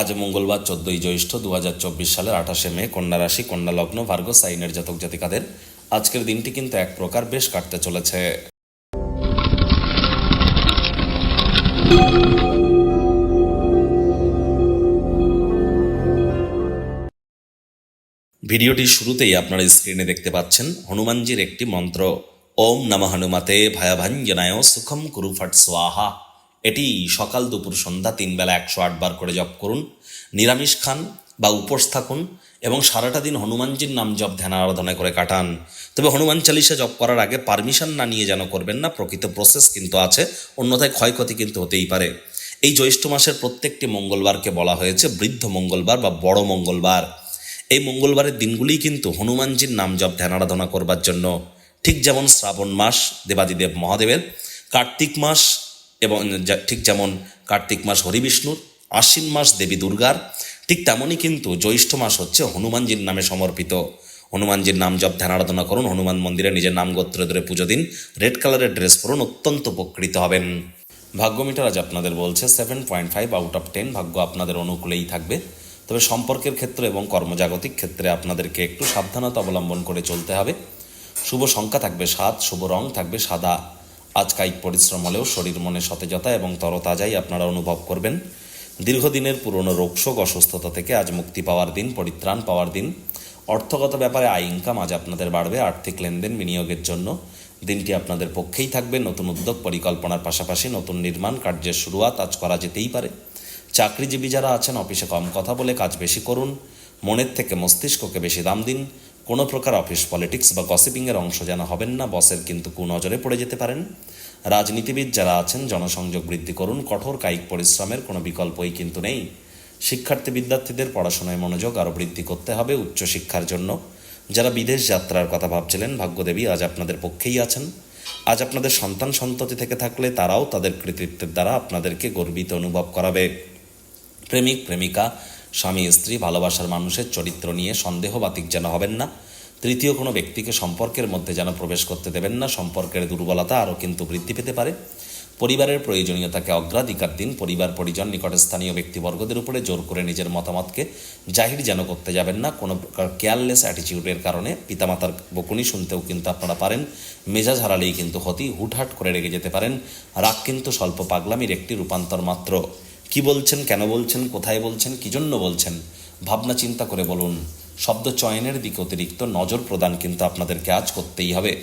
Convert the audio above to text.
আজ মঙ্গলবার চোদ্দই জ্যৈষ্ঠ দু হাজার চব্বিশ সালের আঠাশে মে, কন্যা রাশি, কন্যা লগ্ন ভার্গ সাইনের জাতক জাতিকাদের আজকের দিনটি কিন্তু এক প্রকার বেশ কাটতে চলেছে। ভিডিওটির শুরুতেই আপনারা স্ক্রিনে দেখতে পাচ্ছেন হনুমানজির একটি মন্ত্র, ওম নম হনুমাতে ভয়াভাঞ্জনায় সুখম কুরু ফট সোয়াহা এটি সকাল দুপুর সন্ধ্যা তিন বেলা একশো বার করে জপ করুন, নিরামিষ খান বা উপোস থাকুন এবং সারাটা দিন হনুমানজির নাম জপ ধ্যান আরাধনা করে কাটান। তবে হনুমান চালিসা জপ করার আগে পারমিশন না নিয়ে যেন করবেন না, প্রকৃত প্রসেস কিন্তু আছে, অন্যথায় ক্ষয়ক্ষতি কিন্তু হতেই পারে। এই জ্যৈষ্ঠ মাসের প্রত্যেকটি মঙ্গলবারকে বলা হয়েছে বৃদ্ধ মঙ্গলবার বা বড় মঙ্গলবার। এই মঙ্গলবারের দিনগুলি কিন্তু হনুমানজির নাম জপ ধ্যান আরাধনা করবার জন্য। ঠিক যেমন শ্রাবণ মাস, দেবাদিদেব মহাদেবের কার্তিক মাস এবং ঠিক যেমন কার্তিক মাস হরিবিষ্ণুর, আশ্বিন মাস দেবী দুর্গার, ঠিক তেমনই কিন্তু জ্যৈষ্ঠ মাস হচ্ছে হনুমানজির নামে সমর্পিত। হনুমানজির নাম জপ, ধ্যান, আরাধনা করুন, হনুমান মন্দিরে নিজের নাম গোত্র ধরে পুজো দিন, রেড কালারের ড্রেস পরুন, অত্যন্ত উপকৃত হবেন। ভাগ্যমিটার আজ আপনাদের বলছে seven point five out of ten ভাগ্য আপনাদের অনুকূলেই থাকবে। তবে সম্পর্কের ক্ষেত্রে এবং কর্মজাগতিক ক্ষেত্রে আপনাদেরকে একটু সাবধানতা অবলম্বন করে চলতে হবে। শুভ সংখ্যা থাকবে সাত, শুভ রং থাকবে সাদা। আজ কায়িক পরিশ্রম হলেও শরীর মনে সতেজতা এবং তরতাজাই আপনারা অনুভব করবেন। দীর্ঘদিনের পুরনো রোগশোক, অসুস্থতা থেকে আজ মুক্তি পাওয়ার দিন, পরিত্রাণ পাওয়ার দিন। অর্থগত ব্যাপারে আয় ইনকাম আজ আপনাদের বাড়বে, আর্থিক লেনদেন বিনিয়োগের জন্য। দিনটি আপনাদের পক্ষেই থাকবে, নতুন উদ্যোগ, পরিকল্পনার পাশাপাশি নতুন নির্মাণ কার্যের শুরুয়াত আজ করা যেতেই পারে। চাকরিজীবী যারা আছেন, অফিসে কম কথা বলে কাজ বেশি করুন। মনের থেকে মস্তিষ্ককে বেশি দাম দিন। কোনো প্রকার অফিস পলিটিক্স বা গসিপিংয়ের অংশ যেন হবেন না, বসের কিন্তু কুনজরে পড়ে যেতে পারেন। রাজনীতিবিদ যারা আছেন, জনসংযোগ বৃদ্ধি করুন, কঠোর কায়িক পরিশ্রমের কোনো বিকল্পই কিন্তু নেই। শিক্ষার্থী বিদ্যার্থীদের পড়াশোনায় মনোযোগ আরও বৃদ্ধি করতে হবে উচ্চশিক্ষার জন্য। যারা বিদেশ যাত্রার কথা ভাবছিলেন, ভাগ্যদেবী আজ আপনাদের পক্ষেই আছেন। আজ আপনাদের সন্তান সন্ততি থেকে থাকলে তারাও তাদের কৃতিত্বের দ্বারা আপনাদেরকে গর্বিত অনুভব করাবে। প্রেমিক, প্রেমিকা স্বামী স্ত্রী ভালোবাসার মানুষের চরিত্র নিয়ে সন্দেহবাতিক যেন হবেন না, তৃতীয় কোনো ব্যক্তিকে সম্পর্কের মধ্যে যেন প্রবেশ করতে দেবেন না, সম্পর্কের দুর্বলতা আরও কিন্তু বৃদ্ধি পেতে পারে। পরিবারের প্রয়োজনীয়তাকে অগ্রাধিকার দিন, পরিবার পরিজন নিকটস্থানীয় ব্যক্তিবর্গদের উপরে জোর করে নিজের মতামতকে জাহির যেন করতে যাবেন না, কোনো প্রকার কেয়ারলেস অ্যাটিটিউডের কারণে। পিতামাতার বকুনি শুনতেও কিন্তু আপনারা পারেন, মেজাজ হারালেই কিন্তু হতি হুটহাট করে রেগে যেতে পারেন। রাগ কিন্তু স্বল্প পাগলামির একটি রূপান্তর মাত্র। কি বলছেন, কেন বলছেন, কোথায় বলছেন, কি জন্য বলছেন, ভাবনা চিন্তা করে বলুন। শব্দ চয়নের দিকে অতিরিক্ত নজর প্রদান কিন্তু আপনাদেরকে আজ করতেই হবে।